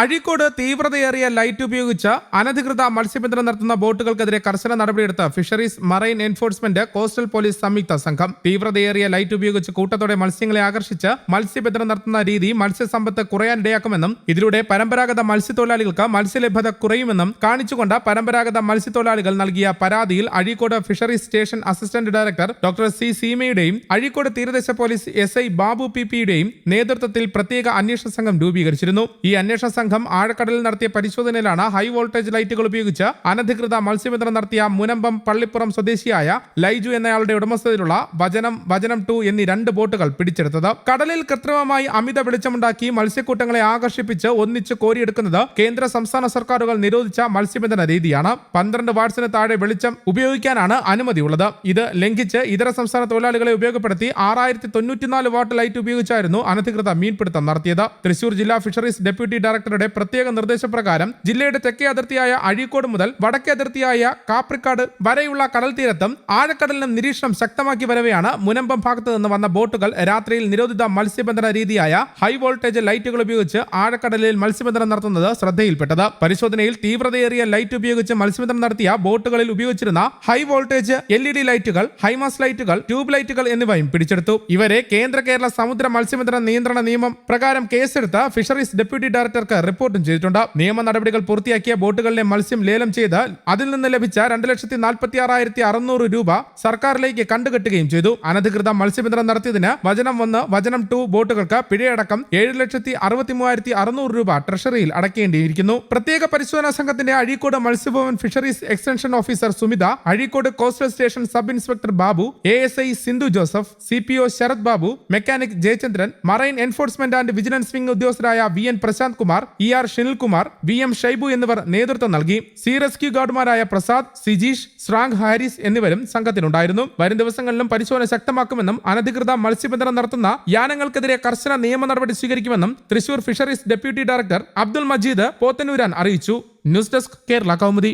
Azhikode തീവ്രതയേറിയ light ഉപയോഗിച്ച് അനധികൃത മത്സ്യബന്ധനം നടത്തുന്ന ബോട്ടുകൾക്കെതിരെ കർശന നടപടിയെടുത്ത് fisheries marine enforcement coastal police സംയുക്ത സംഘം. തീവ്രതയേറിയ ലൈറ്റ് ഉപയോഗിച്ച് കൂട്ടത്തോടെ മത്സ്യങ്ങളെ ആകർഷിച്ച് മത്സ്യബന്ധനം നടത്തുന്ന രീതി മത്സ്യസമ്പത്ത് കുറയാനിടയാക്കുമെന്നും ഇതിലൂടെ പരമ്പരാഗത മത്സ്യത്തൊഴിലാളികൾക്ക് മത്സ്യലഭ്യത കുറയുമെന്നും കാണിച്ചുകൊണ്ട് പരമ്പരാഗത മത്സ്യത്തൊഴിലാളികൾ നൽകിയ പരാതിയിൽ Azhikode fisheries station assistant director doctor C സീമയുടെയും Azhikode തീരദേശ police S I Babu P പിയുടെയും നേതൃത്വത്തിൽ പ്രത്യേക അന്വേഷണ സംഘം രൂപീകരിച്ചിരുന്നു. ഈ അന്വേഷണ സംഘം ആഴക്കടലിൽ നടത്തിയ പരിശോധനയിലാണ് ഹൈ വോൾട്ടേജ് ലൈറ്റുകൾ ഉപയോഗിച്ച് അനധികൃത മത്സ്യബന്ധനം നടത്തിയ മുനമ്പം പള്ളിപ്പുറം സ്വദേശിയായ ലൈജു എന്നയാളുടെ ഉടമസ്ഥതയിലുള്ള വചനം വചനം ടു എന്നീ രണ്ട് ബോട്ടുകൾ പിടിച്ചെടുത്തത്. കടലിൽ കൃത്രിമമായി അമിത വെളിച്ചമുണ്ടാക്കി മത്സ്യക്കൂട്ടങ്ങളെ ആകർഷിപ്പിച്ച് ഒന്നിച്ച് കോരിയെടുക്കുന്നത് കേന്ദ്ര സംസ്ഥാന സർക്കാരുകൾ നിരോധിച്ച മത്സ്യബന്ധന രീതിയാണ്. പന്ത്രണ്ട് വാട്സിന് താഴെ വെളിച്ചം ഉപയോഗിക്കാനാണ് അനുമതിയുള്ളത്. ഇത് ലംഘിച്ച് ഇതര സംസ്ഥാന തൊഴിലാളികളെ ഉപയോഗപ്പെടുത്തി ആറായിരത്തി തൊണ്ണൂറ്റിനാല് വാട്ട് ലൈറ്റ് ഉപയോഗിച്ചായിരുന്നു അനധികൃത മീൻപിടുത്തം നടത്തിയത്. തൃശൂർ ജില്ലാ ഫിഷറീസ് ഡെപ്യൂട്ടി ഡയറക്ടറുടെ പ്രത്യേക നിർദ്ദേശപ്രകാരം ജില്ലയുടെ തെക്കേ അതിർത്തിയായ അഴീക്കോട് മുതൽ വടക്കേ അതിർത്തിയായ കാപ്രിക്കാട് വരെയുള്ള കടൽ തീരത്തും ആഴക്കടലിനും നിരീക്ഷണം ശക്തമാക്കി വരവെയാണ് മുനമ്പം ഭാഗത്ത് നിന്ന് വന്ന ബോട്ടുകൾ രാത്രിയിൽ നിരോധിത മത്സ്യബന്ധന രീതിയായ ഹൈ വോൾട്ടേജ് ലൈറ്റുകൾ ഉപയോഗിച്ച് ആഴക്കടലിൽ മത്സ്യബന്ധനം നടത്തുന്നത് ശ്രദ്ധയിൽപ്പെട്ടത്. പരിശോധനയിൽ തീവ്രതയേറിയ ലൈറ്റ് ഉപയോഗിച്ച് മത്സ്യബന്ധനം നടത്തിയ ബോട്ടുകളിൽ ഉപയോഗിച്ചിരുന്ന high voltage L E D ലൈറ്റുകൾ ഹൈമാസ് ലൈറ്റുകൾ ട്യൂബ് ലൈറ്റുകൾ എന്നിവയും പിടിച്ചെടുത്തു. ഇവരെ കേന്ദ്ര കേരള സമുദ്ര മത്സ്യബന്ധന നിയന്ത്രണ നിയമം പ്രകാരം കേസെടുത്ത് ഫിഷറീസ് ഡെപ്യൂട്ടി ഡയറക്ടർക്ക് റിപ്പോർട്ടും ചെയ്തിട്ടുണ്ട്. നിയമ നടപടികൾ പൂർത്തിയാക്കിയ ബോട്ടുകളിലെ മത്സ്യം ലേലം ചെയ്ത് അതിൽ നിന്ന് ലഭിച്ച രണ്ട് ലക്ഷത്തി നാൽപ്പത്തി ആറായിരത്തി അറുന്നൂറ് രൂപ സർക്കാരിലേക്ക് കണ്ടുകെട്ടുകയും ചെയ്തു. അനധികൃത മത്സ്യബന്ധനം നടത്തിയതിന് വചനം ഒന്ന് വചനം ടു ബോട്ടുകൾക്ക് പിഴയടക്കം ഏഴ് ലക്ഷത്തി അറുപത്തി മൂവായിരത്തി അറുന്നൂറ് രൂപ ട്രഷറിയിൽ അടക്കേണ്ടിയിരിക്കുന്നു. പ്രത്യേക പരിശോധനാ സംഘത്തിന്റെ Azhikode Matsyabhavan fisheries extension officer Sumitha Azhikode coastal station sub inspector Babu A S I Sindhu Joseph C P O Sarath Babu mechanic Jayachandran marine enforcement and vigilance wing ഉദ്യോഗസ്ഥരായ V N Prashanth Kumar E R Shinilkumar V M Shaibu എന്നിവർ നേതൃത്വം നൽകി. Sea rescue ഗാർഡുമാരായ പ്രസാദ് സിജീഷ് ശ്രാങ്ക് ഹാരിസ് എന്നിവരും സംഘത്തിനുണ്ടായിരുന്നു വരും ദിവസങ്ങളിലും പരിശോധന ശക്തമാക്കുമെന്നും അനധികൃത മത്സ്യബന്ധനം നടത്തുന്ന യാനങ്ങൾക്കെതിരെ കർശന നിയമ നടപടി സ്വീകരിക്കുമെന്നും Thrissur fisheries deputy director Abdul Majeed Pothannooran അറിയിച്ചു. News desk Kerala Kaumudi.